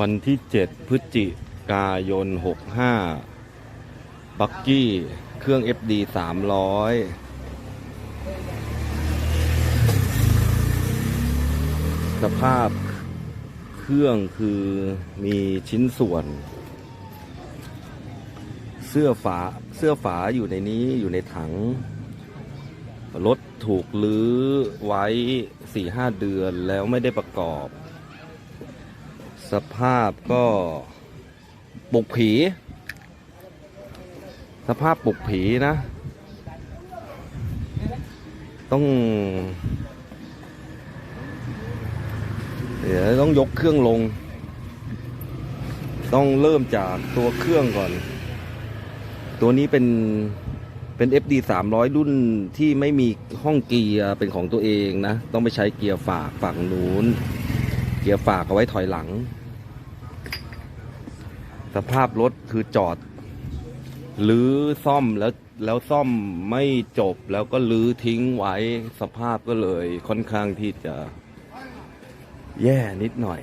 วันที่ 7 พฤศจิกายน 65 บักกี้ เครื่อง FD 300 สภาพเครื่องคือมีชิ้นส่วน เสื้อฝาเสื้อฝาอยู่ในนี้อยู่ในถัง รถถูกลื้อไว้สี่ห้าเดือนแล้วไม่ได้ประกอบ สภาพก็ปลุกผี สภาพปลุกผีนะ ต้อง เดี๋ยวต้องยกเครื่องลง ต้องเริ่มจากตัวเครื่องก่อน ตัวนี้เป็นเป็น FD 300 รุ่นที่ไม่มีห้องเกียร์เป็นของตัวเองนะ ต้องไปใช้เกียร์ฝากฝั่งนู้น กียร์ฝากเอาไว้ถอยหลัง สภาพรถคือจอดลื้อซ่อมแล้วแล้วซ่อมไม่จบแล้วก็ลื้อทิ้งไว้สภาพก็เลยค่อนข้างที่จะแย่นิดหน่อย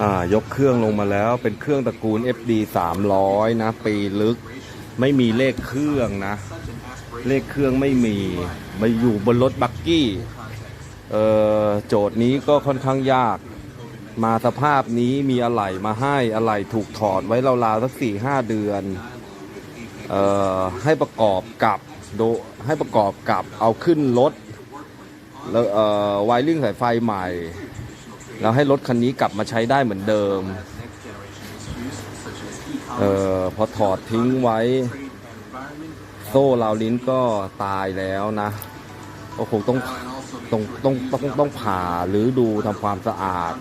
อ่ายกเครื่องลงมาแล้วเป็นเครื่องตระกูล FD 300 นะ ปีลึก ไม่มีเลขเครื่องนะ เลขเครื่องไม่มีมาอยู่บนรถบักกี้ โจทย์นี้ก็ค่อนข้างยาก มาสภาพนี้มีอะไหล่มาให้อะไหล่ถูกถอดไว้ราวๆสักสี่ห้าเดือนเอ่อให้ประกอบกับโดให้ประกอบกับเอาขึ้นรถแล้วเอ่อไวริ่งสายไฟใหม่ แล้วให้รถคันนี้กลับมาใช้ได้เหมือนเดิมเอ่อพอถอดทิ้งไว้ โซ่ราวลิ้นก็ตายแล้วนะ ก็คงต้องต้องต้องต้องต้องผ่าหรือดูทำความสะอาด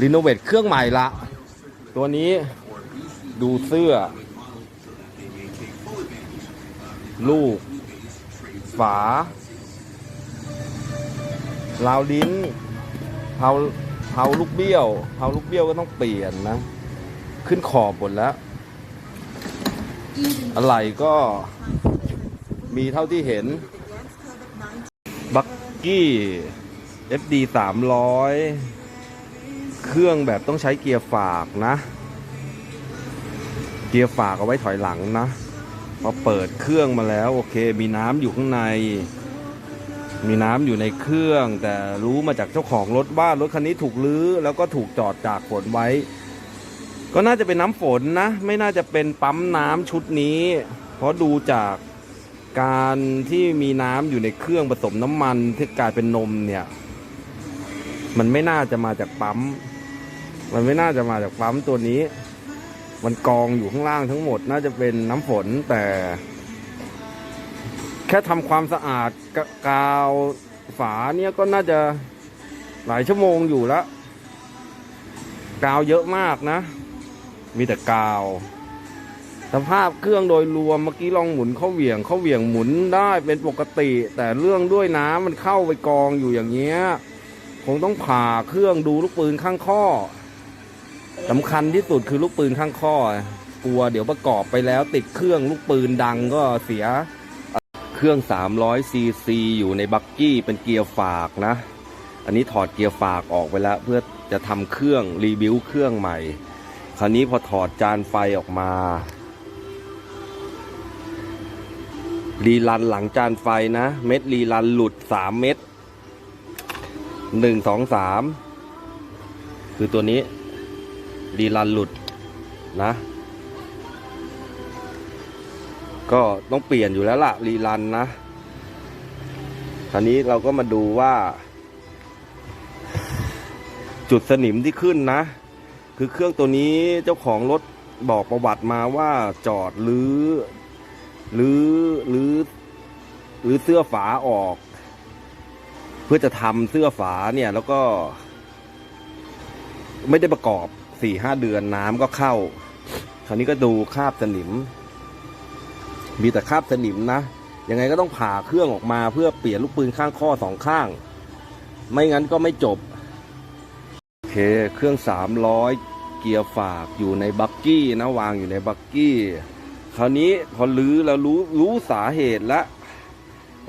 รีโนเวทเครื่องใหม่ละ ตัวนี้ดูเสื้อ ลูก ฝาราวลิ้นเผาเผาลูกเบี้ยวเผาลูกเบี้ยวก็ต้องเปลี่ยนนะ ขึ้นขอบหมดแล้ว อะไรก็มีเท่าที่เห็น บักกี้ FD 300 เครื่องแบบต้องใช้เกียร์ฝากนะ เกียร์ฝากเอาไว้ถอยหลังนะ พอเปิดเครื่องมาแล้ว โอเคมีน้ำอยู่ข้างใน มีน้ำอยู่ในเครื่อง แต่รู้มาจากเจ้าของรถว่ารถคันนี้ถูกลื้อ แล้วก็ถูกจอดจากฝนไว้ ก็น่าจะเป็นน้ำฝนนะ ไม่น่าจะเป็นปั๊มน้ำชุดนี้ เพราะดูจาก การที่มีน้ำอยู่ในเครื่องผสมน้ำมันที่กลายเป็นนมเนี่ย มันไม่น่าจะมาจากปั๊ม มันไม่น่าจะมาจากปั๊มตัวนี้ มันกองอยู่ข้างล่างทั้งหมด น่าจะเป็นน้ำฝนแต่ แค่ทำความสะอาดกกาวฝาเนี่ยก็น่าจะหลายชั่วโมงอยู่แล้ว กาวเยอะมากนะ มีแต่กาว สภาพเครื่องโดยรวมเมื่อกี้ลองหมุนเข้าเหวี่ยงเข้าเหวี่ยงหมุนได้เป็นปกติ แต่เรื่องด้วยน้ำมันเข้าไปกองอยู่อย่างเงี้ยคงต้องผ่าเครื่องดูลูกปืนข้างข้อสำคัญที่สุดคือลูกปืนข้างข้อกลัวเดี๋ยวประกอบไปแล้ว ติดเครื่องลูกปืนดังก็เสีย เครื่อง 300 ซีซีอยู่ในบักกี้เป็นเกียร์ฝากนะ อันนี้ถอดเกียร์ฝากออกไปแล้ว เพื่อจะทำเครื่องรีบิวเครื่องใหม่ คราวนี้พอถอดจานไฟออกมา รีลันหลังจานไฟนะ เม็ดรีลันหลุด3เม็ดหนึ่งสองสามคือตัวนี้รีลันหลุดนะ ก็ต้องเปลี่ยนอยู่แล้วล่ะรีลันนะคราวนี้เราก็มาดูว่า จุดสนิมที่ขึ้นนะ คือเครื่องตัวนี้เจ้าของรถบอกประวัติมาว่าจอดหรือ หรือหรือหรือเสื้อฝาออก เพื่อจะทำเสื้อฝาเนี่ย แล้วก็ ไม่ได้ประกอบสี่ห้าเดือนน้ำก็เข้า คราวนี้ก็ดูคราบสนิม มีแต่คราบสนิมนะยังไงก็ต้องผ่าเครื่องออกมาเพื่อเปลี่ยนลูกปืนข้างข้อสองข้าง ไม่งั้นก็ไม่จบ โอเค เครื่อง300เกียร์ฝากอยู่ในบักกี้นะ วางอยู่ในบักกี้ คราวนี้พอลื้อแล้วรู้รู้สาเหตุแล้ว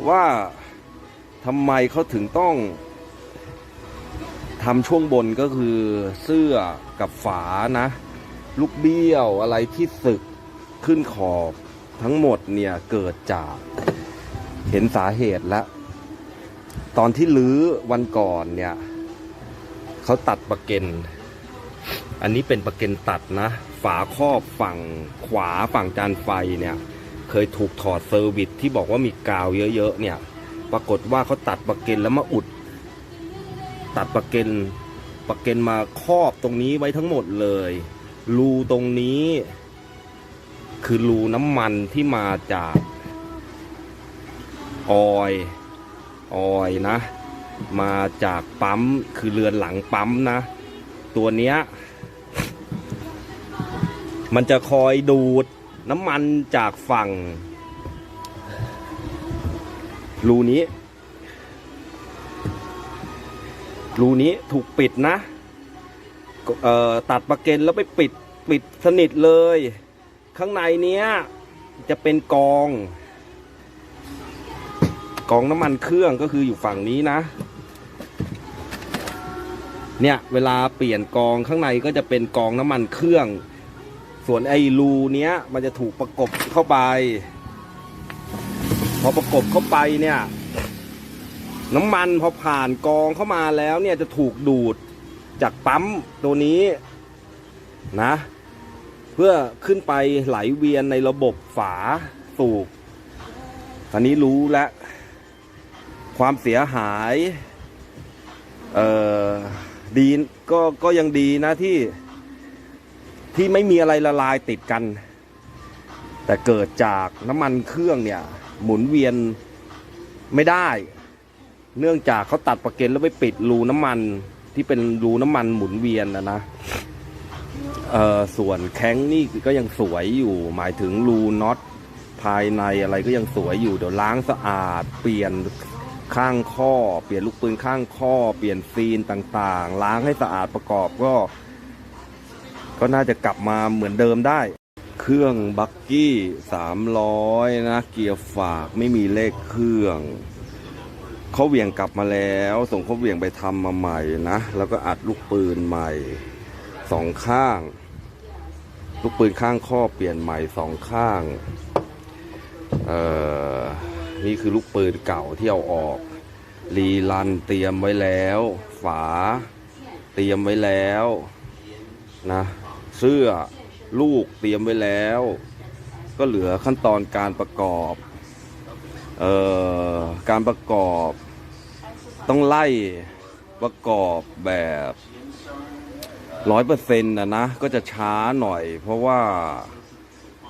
ว่าทำไมเขาถึงต้องทำช่วงบนก็คือเสื้อกับฝานะ ลูกเบี้ยวอะไรที่สึกขึ้นขอบทั้งหมดเนี่ยเกิดจากเห็นสาเหตุแล้ว ตอนที่ลื้อวันก่อนเนี่ยเขาตัดประเก็น อันนี้เป็นประเก็นตัดนะ ฝาครอบฝั่งขวาฝั่งจานไฟเนี่ย เคยถูกถอดเซอร์วิสที่บอกว่ามีกาวเยอะๆเนี่ย ปรากฏว่าเขาตัดประเก็นแล้วมาอุด ตัดประเก็นประเก็นมาครอบตรงนี้ไว้ทั้งหมดเลย รูตรงนี้ คือรูน้ำมันที่มาจากออยออยนะ มาจากปั๊มคือเรือนหลังปั๊มนะ ตัวเนี้ย มันจะคอยดูดน้ำมันจากฝั่ง รูนี้ รูนี้ถูกปิดนะเอ่อตัดประเก็นแล้วไปปิดปิดสนิทเลย ข้างในเนี้ยจะเป็นกอง กองน้ำมันเครื่องก็คืออยู่ฝั่งนี้นะ เนี่ย เวลาเปลี่ยนกองข้างในก็จะเป็นกองน้ำมันเครื่อง ส่วนไอ้รูเนี้ยมันจะถูกประกบเข้าไป พอประกบเข้าไปเนี่ย น้ำมันพอผ่านกองเข้ามาแล้วเนี่ยจะถูกดูดจากปั๊มตัวนี้นะ เพื่อขึ้นไปไหลเวียนในระบบฝาสูบอันนี้รู้แล้ว ความเสียหาย เอ่อดีก็ก็ยังดีนะที่ ที่ไม่มีอะไรละลายติดกัน แต่เกิดจากน้ำมันเครื่องเนี่ย หมุนเวียนไม่ได้ เนื่องจากเขาตัดประเก็นแล้วไปปิดรูน้ำมันที่เป็นรูน้ำมันหมุนเวียนนะนะเออส่วนแข้งนี่ก็ยังสวยอยู่ หมายถึงรูน็อตภายในอะไรก็ยังสวยอยู่เดี๋ยวล้างสะอาด เปลี่ยนข้างข้อ เปลี่ยนลูกปืนข้างข้อ เปลี่ยนซีนต่างๆ ล้างให้สะอาดประกอบก็ ก็น่าจะกลับมาเหมือนเดิมได้ เครื่องบักกี้สามร้อยนะ เกียร์ฝากไม่มีเลขเครื่องเขาเหวี่ยงกลับมาแล้ว ส่งเขาเหวี่ยงไปทำมาใหม่นะ แล้วก็อัดลูกปืนใหม่สองข้าง ลูกปืนข้างข้อเปลี่ยนใหม่สองข้างเอ่อนี่คือลูกปืนเก่าที่เอาออกรีลันเตรียมไว้แล้ว ฝาเตรียมไว้แล้วนะ เสื้อลูกเตรียมไว้แล้ว ก็เหลือขั้นตอนการประกอบเอ่อการประกอบต้องไล่ประกอบแบบร้อยเปอร์เซ็นต์นะนะ ก็จะช้าหน่อย เพราะว่า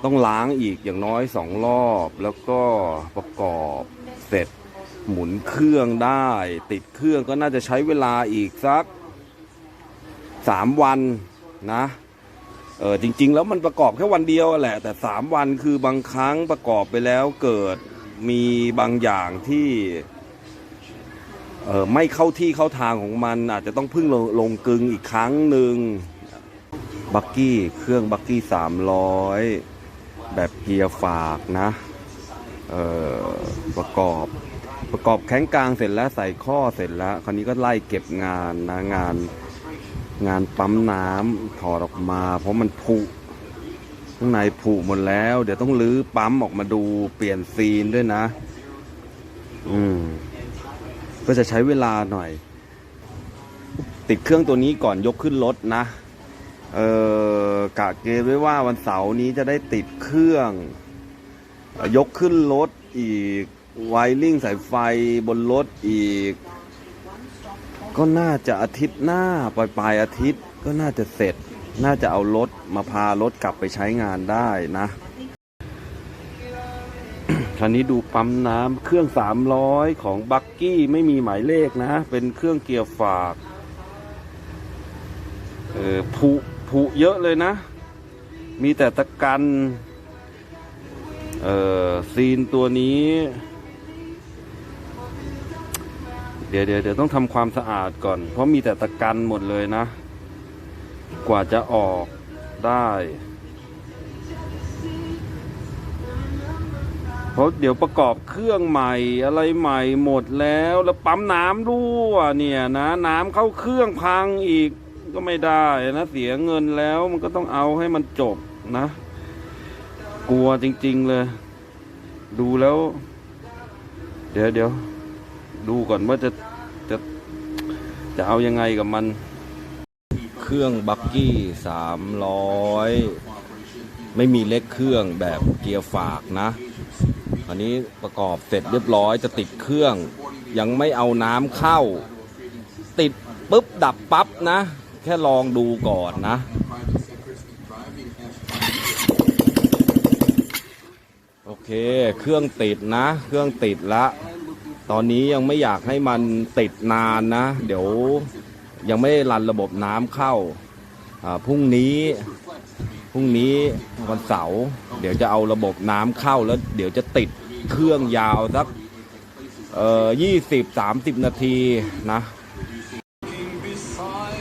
ต้องล้างอีกอย่างน้อยสองรอบ แล้วก็ประกอบเสร็จหมุนเครื่องได้ ติดเครื่องก็น่าจะใช้เวลาอีกสักสามวันนะ เออจริง ๆ แล้วมันประกอบแค่วันเดียวแหละ แต่สามวันคือบางครั้งประกอบไปแล้วเกิดมีบางอย่างที่เออไม่เข้าที่เข้าทางของมันอาจจะต้องพึ่งลงลงกึงอีกครั้งหนึ่งบักกี้เครื่องบักกี้สามร้อยแบบเกียร์ฝากนะเออประกอบประกอบแข้งกลางเสร็จแล้วใส่ข้อเสร็จแล้ว คราวนี้ก็ไล่เก็บงานนะงาน งานปั๊มน้ำถอดออกมา เพราะมันผุข้างในผุหมดแล้ว เดี๋ยวต้องรื้อปั๊มออกมาดูเปลี่ยนซีนด้วยนะ อืม ก็จะใช้เวลาหน่อย ติดเครื่องตัวนี้ก่อนยกขึ้นรถนะ เออกะเกณฑ์ไว้ว่าวันเสาร์นี้จะได้ติดเครื่อง ยกขึ้นรถอีกไวริ่งสายไฟบนรถอีก ก็น่าจะอาทิตย์หน้าปลายปลายอาทิตย์ก็น่าจะเสร็จ น่าจะเอารถมาพารถกลับไปใช้งานได้นะคราวนี้ดูปั๊มน้ำเครื่อง 300 ของบักกี้ไม่มีหมายเลขนะ เป็นเครื่องเกียร์ฝากเออผุผุเยอะเลยนะ มีแต่ตะกันเออซีนตัวนี้ ดี๋ยวเดี๋ยวเดี๋ยวต้องทำความสะอาดก่อน เพราะมีแต่ตะกันหมดเลยนะ กว่าจะออกได้ เพราะเดี๋ยวประกอบเครื่องใหม่อะไรใหม่หมดแล้วแล้วปั๊มน้ำรั่วเนี่ยนะ น้ำเข้าเครื่องพังอีกก็ไม่ได้นะ เสียเงินแล้วมันก็ต้องเอาให้มันจบนะ กลัวจริง ๆ เลย ดูแล้ว เดี๋ยวเดี๋ยวดูก่อนว่าจะจะ จะเอายังไงกับมัน เครื่องบักกี้สามร้อยไม่มีเล็กเครื่องแบบเกียร์ฝากนะ อันนี้ประกอบเสร็จเรียบร้อยจะติดเครื่อง ยังไม่เอาน้ำเข้า ติดปุ๊บดับปั๊บนะ แค่ลองดูก่อนนะโอเค เครื่องติดนะ เครื่องติดละ ตอนนี้ยังไม่อยากให้มันติดนานนะ เดี๋ยวยังไม่ได้รันระบบน้ำเข้าพรุ่งนี้พรุ่งนี้วันเสาร์เดี๋ยวจะเอาระบบน้ำเข้าแล้ว เดี๋ยวจะติดเครื่องยาวสักเอ่อยี่สิบสามสิบนาทีนะ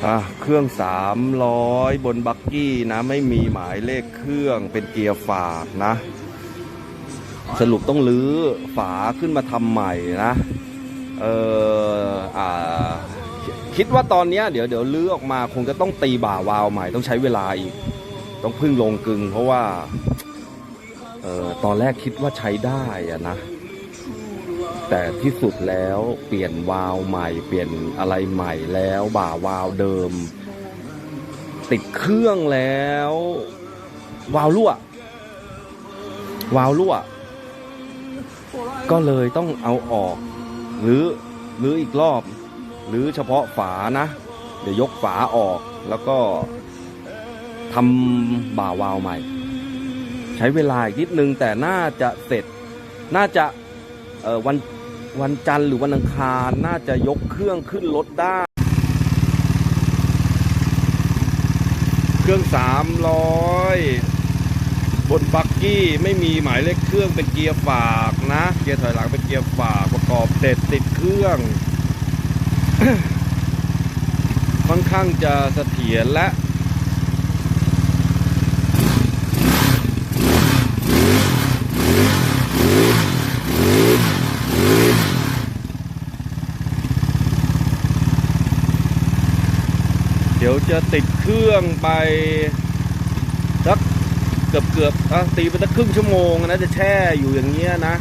อะเครื่องสามร้อยบนบักกี้นะ ไม่มีหมายเลขเครื่องเป็นเกียร์ฝากนะ สรุปต้องรื้อฝาขึ้นมาทำใหม่นะ เอออ่าคิดว่าตอนนี้เดี๋ยวเดี๋ยวลื้อออกมาคงจะต้องตีบ่าวาล์วใหม่ต้องใช้เวลาอีก ต้องพึ่งลงกึง เพราะว่าเออตอนแรกคิดว่าใช้ได้อะนะ แต่ที่สุดแล้วเปลี่ยนวาล์วใหม่ เปลี่ยนอะไรใหม่แล้วบ่าวาล์วเดิม ติดเครื่องแล้ว วาล์วรั่ววาล์วรั่ว ก็เลยต้องเอาออกหรือหรืออีกรอบ หรือเฉพาะฝานะ เดี๋ยวยกฝาออกแล้วก็ทำบ่าวาวใหม่ ใช้เวลาอีกนิดนึงแต่น่าจะเสร็จ น่าจะวันวันจันทร์หรือวันอังคารน่าจะยกเครื่องขึ้นรถได้ เครื่องสามร้อย นบักกี้ไม่มีหมายเลขเครื่องเป็นเกียร์ฝากนะ เกียร์ถอยหลังเป็นเกียร์ฝากประกอบเสร็จติดเครื่อง ค่อนข้างจะเสถียรและเดี๋ยวจะติดเครื่องไป กือบเกือบตีไปสักครึ่งชั่วโมงนะจะแช่อยู่อย่างเงี้ยนะ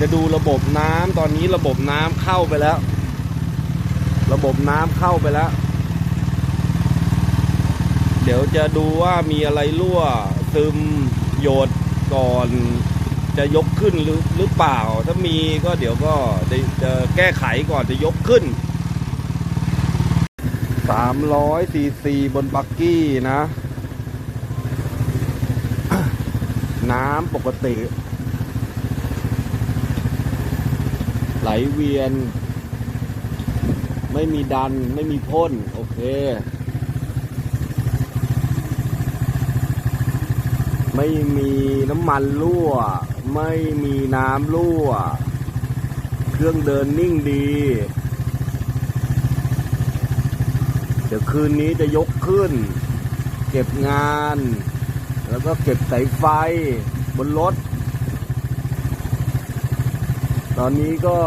จะดูระบบน้ำตอนนี้ระบบน้ำเข้าไปแล้ว ระบบน้ำเข้าไปแล้ว เดี๋ยวจะดูว่ามีอะไรรั่วซึมโยดก่อน จะยกขึ้นหรือหรือเปล่า ถ้ามีก็เดี๋ยวก็จะจะแก้ไขก่อนจะยกขึ้น300ซีซีบนบักกี้นะ น้ำปกติ ไหลเวียน ไม่มีดันไม่มีพ่น โอเค ไม่มีน้ำมันรั่ว ไม่มีน้ำรั่ว เครื่องเดินนิ่งดี เดี๋ยวคืนนี้จะยกขึ้น เก็บงาน แล้วก็เก็บสายไฟบนรถ ตอนนี้ก็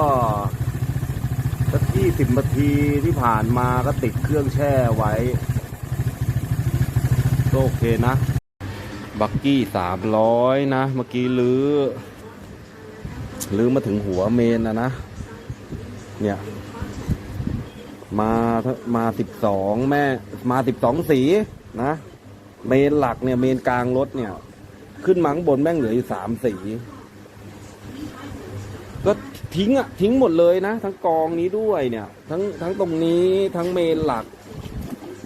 สักยี่สิบนาทีที่ผ่านมาก็ติดเครื่องแช่ไว้ก็โอเคนะ บักกี้สามร้อยนะ เมื่อกี้ลื้อลื้อมาถึงหัวเมนนะนะ เนี่ย มามาสิบสองแม่ มาสิบสองสีนะ เมนหลักเนี่ยเมนกลางรถเนี่ย ขึ้นมาข้างบนแม่งเหลืออยู่สามสี ก็ทิ้งอะทิ้งหมดเลยนะ ทั้งกองนี้ด้วยเนี่ย ทั้งทั้งตรงนี้ทั้งเมนหลัก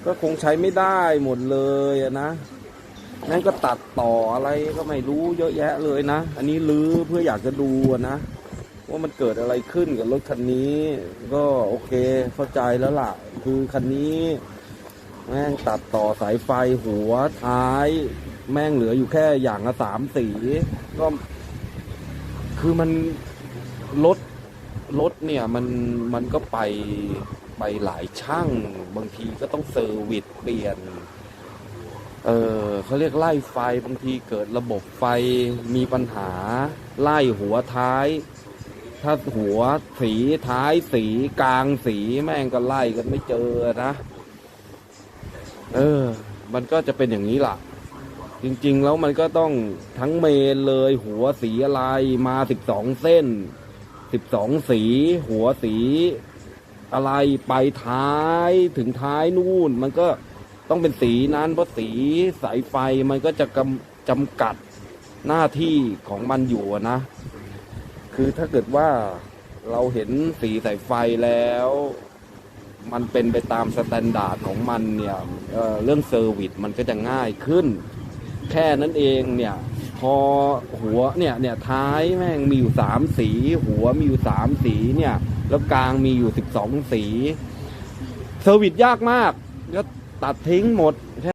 ก็คงใช้ไม่ได้หมดเลยอะนะนั่นก็ตัดต่ออะไรก็ไม่รู้เยอะแยะเลยนะ อันนี้ลื้อเพื่ออยากจะดูะนะ ว่ามันเกิดอะไรขึ้นกับรถคันนี้ ก็โอเคเข้าใจแล้วล่ะ คือคันนี้ แม่งตัดต่อสายไฟหัวท้าย แม่งเหลืออยู่แค่อย่างละสามสีก็ คือมันรถรถเนี่ยมันมันก็ไปไปหลายช่างบางทีก็ต้องเซอร์วิสเปลี่ยนเเออเขาเรียกไล่ไฟบางทีเกิดระบบไฟมีปัญหา ไล่หัวท้าย ถ้าหัวสีท้ายสีกลางสีแม่งก็ไล่กันไม่เจอนะ เออ มันก็จะเป็นอย่างนี้ล่ะ จริงๆ แล้วมันก็ต้องทั้งเมนเลยหัวสีอะไรมาสิบสองเส้นสิบสองสี หัวสีอะไรไปท้ายถึงท้ายนู่น มันก็ต้องเป็นสีนั้นเพราะสีสายไฟมันก็จะกำจำกัดหน้าที่ของมันอยู่นะ คือถ้าเกิดว่าเราเห็นสีสายไฟแล้ว มันเป็นไปตามสแตนดาร์ดของมันเนี่ยเเรื่องเซอร์วิสมันก็จะง่ายขึ้น แค่นั้นเองเนี่ยพอหัวเนี่ยเนี่ยท้ายแม่งมีอยู่สามสี หัวมีอยู่สามสีเนี่ย แล้วกลางมีอยู่สิบสองสีเซอร์วิสยากมากก็ตัดทิ้งหมดแค่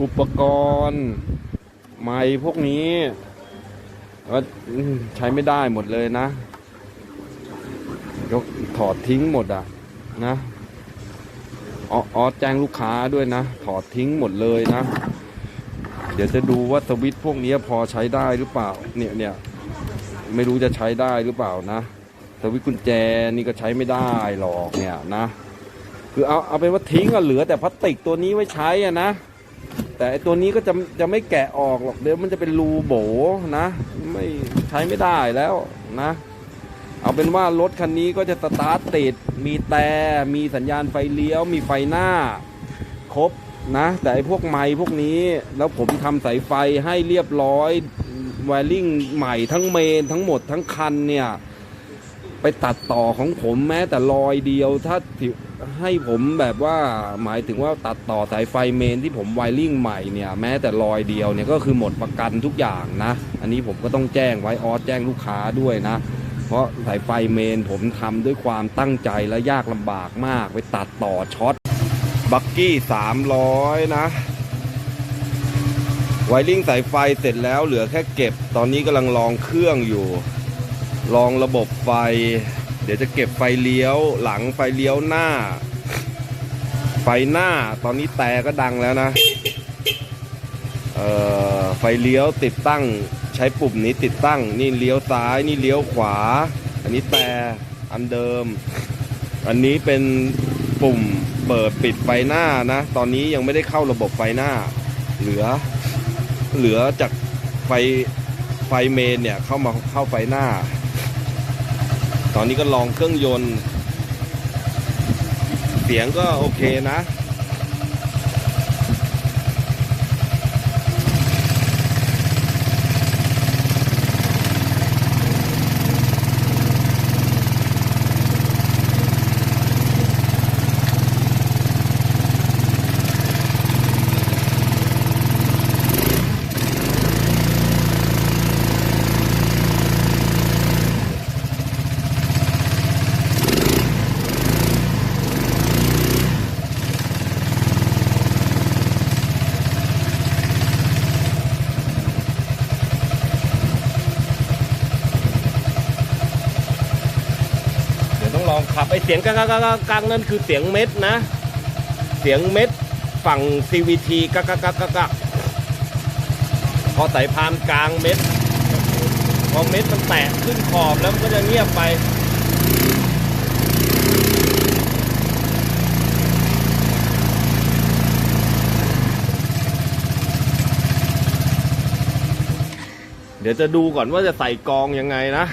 อุปกรณ์ ไม้พวกนี้ก็ใช้ไม่ได้หมดเลยนะยกถอดทิ้งหมดอะ นะออแจ้งลูกค้าด้วยนะ ถอดทิ้งหมดเลยนะ เดี๋ยวจะดูว่าสวิตพวกนี้พอใช้ได้หรือเปล่า เนี่ยเนี่ยไม่รู้จะใช้ได้หรือเปล่านะสวิตกุญแจนี่ก็ใช้ไม่ได้หรอกเนี่ยนะ คือเอาเอาเป็นว่าทิ้งอะเหลือแต่พลาสติกตัวนี้ไว้ใช้อะนะ แต่ตัวนี้ก็จะจะไม่แกะออกหรอกเดี๋ยวมันจะเป็นรูโบนะ ไม่ใช้ไม่ได้แล้วนะ เอาเป็นว่ารถคันนี้ก็จะสตาร์ทติด มีแต่มีสัญญาณไฟเลี้ยว มีไฟหน้า ครบนะ แต่ไอ้พวกไม้พวกนี้ แล้วผมทำสายไฟให้เรียบร้อย แวริ่งใหม่ทั้งเมน ทั้งหมดทั้งคันเนี่ย ไปตัดต่อของผมแม้แต่รอยเดียว ถ้าให้ผมแบบว่าหมายถึงว่าตัดต่อสายไฟเมนที่ผมไวริ่งใหม่เนี่ย แม้แต่รอยเดียวเนี่ยก็คือหมดประกันทุกอย่างนะ อันนี้ผมก็ต้องแจ้งไว้ออสแจ้งลูกค้าด้วยนะ ราะสายไฟเมนผมทำด้วยความตั้งใจและยากลำบากมากไปตัดต่อช็อตบักกี้สามร้อยนะไวริ่งสายไฟเสร็จแล้วเหลือแค่เก็บ ตอนนี้กำลังลองเครื่องอยู่ ลองระบบไฟ เดี๋ยวจะเก็บไฟเลี้ยวหลังไฟเลี้ยวหน้า ไฟหน้าตอนนี้แต่ก็ดังแล้วนะ เอ่อ ไฟเลี้ยวติดตั้ง ใช้ปุ่มนี้ติดตั้งนี่เลี้ยวซ้ายนี่เลี้ยวขวา อันนี้แต่อันเดิม อันนี้เป็นปุ่มเปิดปิดไฟหน้านะ ตอนนี้ยังไม่ได้เข้าระบบไฟหน้า เหลือ เหลือจากไฟไฟเมนเนี่ยเข้ามาเข้าไฟหน้า ตอนนี้ก็ลองเครื่องยนต์ เสียงก็โอเคนะ เดี๋ยวต้องลองขับไอ เสียงกลางกลางกลางนั่นคือเสียงเม็ดนะ เสียงเม็ดฝั่ง CVT กะกะกะกะกพอสายพานกลางเม็ด พอเม็ดมันแตกขึ้นขอบแล้วมันก็จะเงียบไปเดี๋ยวจะดูก่อนว่าจะใส่กองยังไงนะ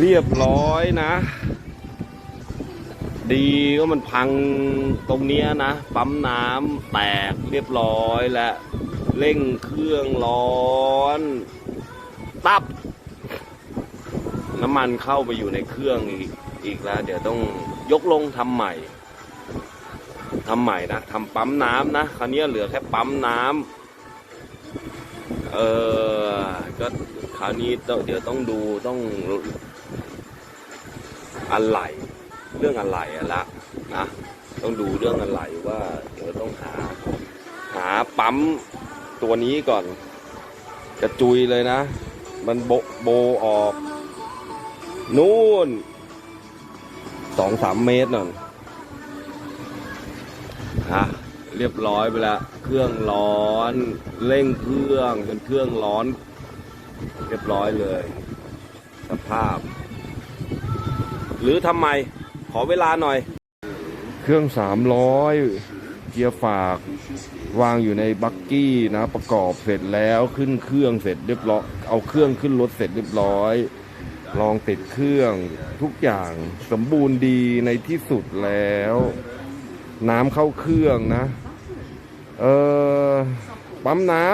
เรียบร้อยนะ ดีก็มันพังตรงเนี้ยนะ ปั๊มน้ำแตกเรียบร้อยและเร่งเครื่องร้อน ตับ น้ำมันเข้าไปอยู่ในเครื่องอีกอีกแล้ว เดี๋ยวต้องยกลงทำใหม่ทำใหม่นะทำปั๊มน้ำนะคราวนี้เหลือแค่ปั๊มน้ำเออก็คราวนี้ต้องเดี๋ยวต้องดูต้อง อะไรเรื่องอะไรอะละนะต้องดูเรื่องอะไรว่าเดี๋ยวต้องหาหาปั๊มตัวนี้ก่อน กระจุยเลยนะ มันโบโบออกนู่นสองสามเมตรน่นฮะเรียบร้อยไปแล้วเครื่องร้อน เร่งเครื่องจนเครื่องร้อน เรียบร้อยเลย สภาพ หรือทำไมขอเวลาหน่อย เครื่องสามร้อยเกียร์ฝากวางอยู่ในบักกี้นะประกอบเสร็จแล้วขึ้นเครื่องเสร็จเรียบร้อยเอาเครื่องขึ้นรถเสร็จเรียบร้อย ลองติดเครื่องทุกอย่างสมบูรณ์ดีในที่สุดแล้ว น้ำเข้าเครื่องนะ เออปั๊มน้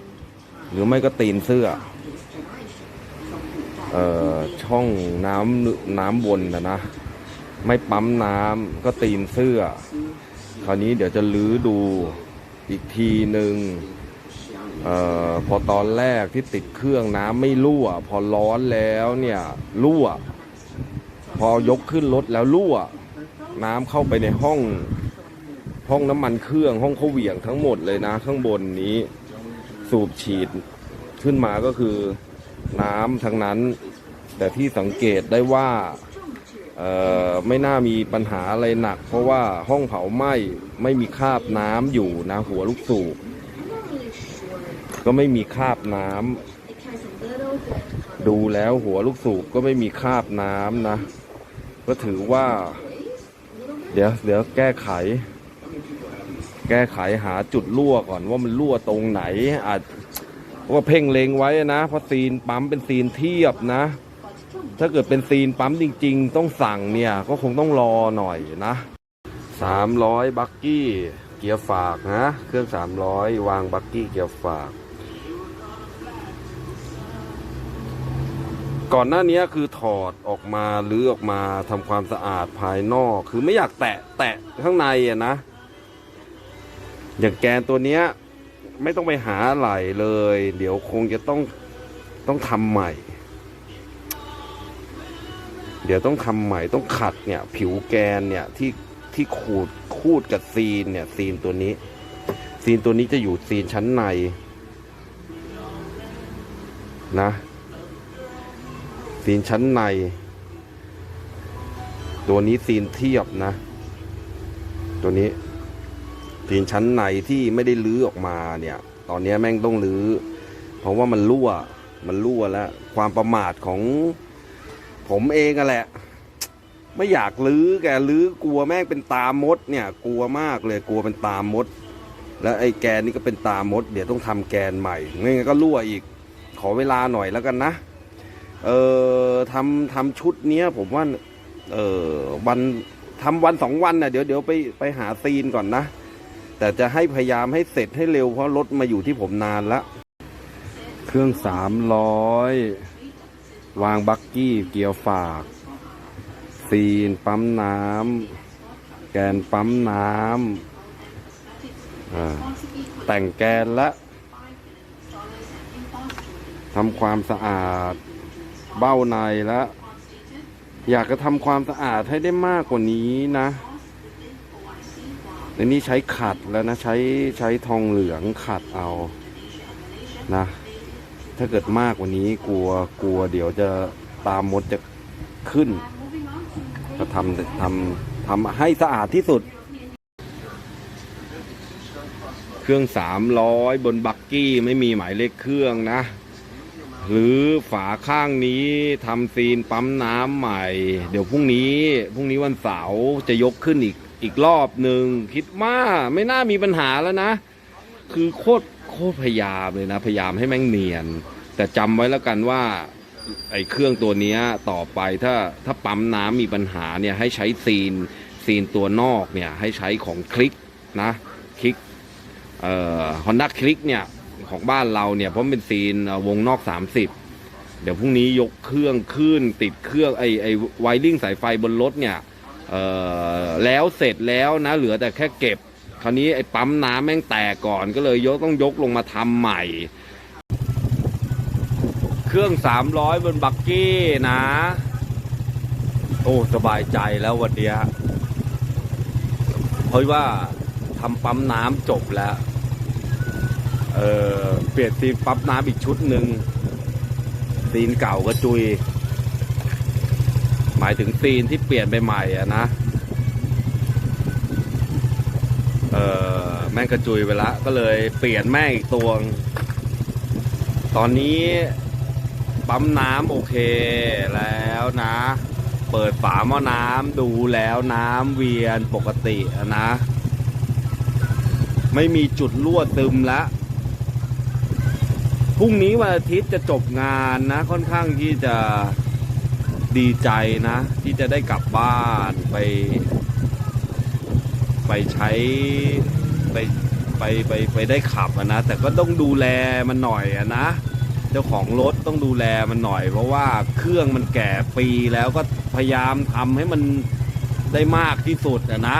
ำหรือไม่ก็ตีนเสื้อเอ่อ ช่องน้ำน้ำวนนะนะ ไม่ปั๊มน้ำก็ตีนเสื้อ คราวนี้เดี๋ยวจะลื้อดูอีกทีหนึ่งออพอตอนแรกที่ติดเครื่องน้ำไม่รั่ว พอร้อนแล้วเนี่ยรั่ว พอยกขึ้นรถแล้วรั่ว น้ำเข้าไปในห้องห้องน้ำมันเครื่องห้องเขาเหวี่ยงทั้งหมดเลยนะ ข้างบนนี้สูบฉีดขึ้นมาก็คือ น้ำทั้งนั้น แต่ที่สังเกตได้ว่าไม่น่ามีปัญหาอะไรหนัก เพราะว่าห้องเผาไหม้ไม่มีคราบน้ำอยู่นะหัวลูกสูบก็ไม่มีคราบน้ำดูแล้วหัวลูกสูบก็ไม่มีคราบน้ำนะ ก็ถือว่า เดี๋ยวเดี๋ยวแก้ไข แก้ไขหาจุดรั่วก่อนว่ามันรั่วตรงไหนอาจ ว่าเพ่งเลงไว้นะ เพราะซีนปั๊มเป็นซีนเทียบนะ ถ้าเกิดเป็นซีนปั๊มจริง ๆ ต้องสั่งเนี่ยก็คงต้องรอหน่อยนะสามร้อยบักกี้เกียร์ฝากนะ เครื่องสามร้อยวางบักกี้เกียร์ฝาก ก่อนหน้านี้คือถอดออกมาหรือออกมาทำความสะอาดภายนอก คือไม่อยากแตะแตะข้างในอะนะ อย่างแกนตัวเนี้ย ไม่ต้องไปหาอะไรเลย เดี๋ยวคงจะต้องต้องทำใหม่ เดี๋ยวต้องทำใหม่ต้องขัดเนี่ย ผิวแกนเนี่ยที่ที่ขูดคูดกับซีนเนี่ย ซีนตัวนี้ ซีนตัวนี้จะอยู่ซีนชั้นในนะซีนชั้นใน ตัวนี้ซีนเทียบนะ ตัวนี้ ซีนชั้นในที่ไม่ได้ลื้อออกมาเนี่ย ตอนนี้แม่งต้องลื้อ เพราะว่ามันรั่ว มันรั่วแล้ว ความประมาทของผมเองอะแหละ ไม่อยากลื้อแกลื้อกลัวแม่งเป็นตามดเนี่ย กลัวมากเลยกลัวเป็นตามด แล้วไอ้แกนนี่ก็เป็นตามด เดี๋ยวต้องทำแกนใหม่ไม่งั้นก็รั่วอีก ขอเวลาหน่อยแล้วกันนะ เออทำทำชุดเนี้ย ผมว่า เออวันทำวันสองวันน่ะเดี๋ยวเดี๋ยวไปไปหาซีนก่อนนะ แต่จะให้พยายามให้เสร็จให้เร็วเพราะรถมาอยู่ที่ผมนานแล้วเครื่องสามร้อยวางบักกี้เกียร์ฝาก ซีนปั๊มน้ำแกนปั๊มน้ำแต่งแกนและทำความสะอาดเบ้าในแล้วอยากจะทำความสะอาดให้ได้มากกว่านี้นะ ในนี้ใช้ขัดแล้วนะใช้ใช้ทองเหลืองขัดเอานะ ถ้าเกิดมากกว่านี้กลัวกลัวเดี๋ยวจะตามมดจะขึ้น ก็ทำทำทำให้สะอาดที่สุด เครื่องสามร้อยบนบักกี้ไม่มีหมายเลขเครื่องนะ หรือฝาข้างนี้ทำซีนปั๊มน้ำใหม่ เดี๋ยวพรุ่งนี้พรุ่งนี้วันเสาร์จะยกขึ้นอีก อีกรอบหนึ่งคิดว่าไม่น่ามีปัญหาแล้วนะ คือโคตรโคตรพยายามเลยนะ พยายามให้แม่งเนียน แต่จำไว้แล้วกันว่า ไอ้เครื่องตัวนี้ต่อไปถ้าถ้าปั๊มน้ำมีปัญหาเนี่ยให้ใช้ซีนซีนตัวนอกเนี่ยให้ใช้ของคลิกนะคลิกเอ่อฮอนด้าคลิกเนี่ยของบ้านเราเนี่ยเพราะเป็นซีนเอ่อวงนอก 30 เดี๋ยวพรุ่งนี้ยกเครื่องขึ้นติดเครื่องไอ้ไอ้ไวริ่งสายไฟบนรถเนี่ย แล้วเสร็จแล้วนะเหลือแต่แค่เก็บ คราวนี้ไอ้ปั๊มน้ำแม่งแตกก่อนก็เลยยกต้องยกลงมาทำใหม่ เครื่องสามร้อยบนบักกี้นะ โอ้สบายใจแล้ววันเนี้ยเพราะว่าทำปั๊มน้ำจบแล้วเออเปลี่ยนซีนปั๊มน้ำอีกชุดหนึ่งซีนเก่าก็จุย หมายถึงซีนที่เปลี่ยนไปใหม่อะนะ เออแม่งกระจุยไปละ ก็เลยเปลี่ยนแม่งอีกตัวตอนนี้ปั๊มน้ำโอเคแล้วนะ เปิดฝาหม้อน้ำดูแล้วน้ำเวียนปกตินะ ไม่มีจุดรั่วซึมล้วพรุ่งนี้วันอาทิตย์จะจบงานนะ ค่อนข้างที่จะ ดีใจนะ ที่จะได้กลับบ้านไป ไปใช้ไปไปไปไปได้ขับนะ แต่ก็ต้องดูแลมันหน่อยนะ เจ้าของรถต้องดูแลมันหน่อย เพราะว่าเครื่องมันแก่ปีแล้วก็พยายามทำให้มันได้มากที่สุดนะ